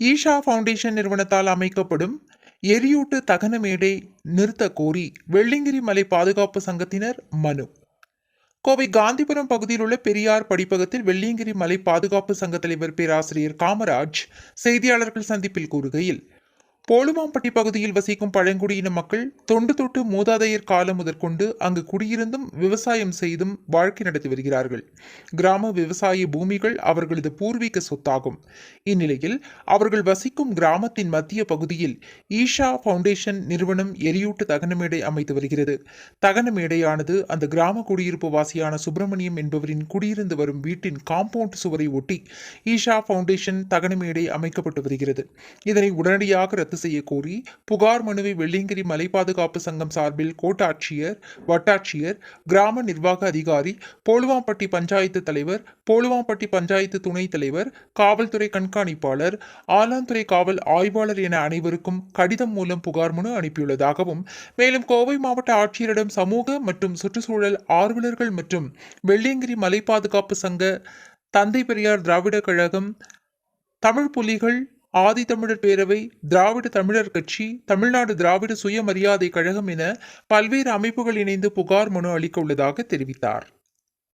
Isha foundation நிறுவனத்தால் அமைக்கப்படும் எரியூட்டு தகன மேடை நிறுத்த கோரி வெள்ளிங்கிரி மலை பாதுகாப்பு சங்கத்தினர் மனு. கோவை காந்திபுரம் பகுதியில் உள்ள பெரியார் படிப்பகத்தில் வெள்ளியங்கிரி மலை பாதுகாப்பு சங்க தலைவர் பேராசிரியர் காமராஜ் செய்தியாளர்கள் சந்திப்பில் கூறுகையில் போலுமாம்பட்டி பகுதியில் வசிக்கும் பழங்குடியின மக்கள் தொண்டு தொட்டு மூதாதையர் காலம் முதற்கொண்டு அங்கு குடியிருந்தும் விவசாயம் செய்தும் வாழ்க்கை நடத்தி வருகிறார்கள். கிராம விவசாய பூமிகள் அவர்களது பூர்வீக சொத்தாகும். இந்நிலையில் அவர்கள் வசிக்கும் கிராமத்தின் மத்திய பகுதியில் ஈஷா ஃபவுண்டேஷன் நிறுவனம் எரியூட்டு தகன மேடை அமைத்து வருகிறது. தகன மேடையானது அந்த கிராம குடியிருப்பு வாசியான சுப்பிரமணியம் என்பவரின் குடியிருந்து வரும் வீட்டின் காம்பவுண்ட் சுவரை ஒட்டி ஈஷா ஃபவுண்டேஷன் தகன மேடை அமைக்கப்பட்டு வருகிறது. இதனை உடனடியாக ரத்து செய்ய கோரி புகார் மனுவை வெள்ளியங்கிரி மலை பாதுகாப்பு சங்கம் சார்பில் கோட்டாட்சியர் வட்டாட்சியர் கிராம நிர்வாக அதிகாரி போலுவாம்பட்டி பஞ்சாயத்து தலைவர் போலுவாம்பட்டி பஞ்சாயத்து துணைத் தலைவர் காவல்துறை கண்காணிப்பாளர் ஆலாந்துறை காவல் ஆய்வாளர் என அனைவருக்கும் கடிதம் மூலம் புகார் மனு அனுப்பியுள்ளதாகவும் மேலும் கோவை மாவட்ட ஆட்சியரிடம் சமூக மற்றும் சுற்றுச்சூழல் ஆர்வலர்கள் மற்றும் வெள்ளியங்கிரி மலை பாதுகாப்பு சங்க தந்தை பெரியார் திராவிடர் கழகம் தமிழ் புலிகள் ஆதி தமிழர் பேரவை திராவிட தமிழர் கட்சி தமிழ்நாடு திராவிட சுயமரியாதை கழகம் என பல்வேறு அமைப்புகள் இணைந்து புகார் மனு அளிக்க உள்ளதாக தெரிவித்தார்.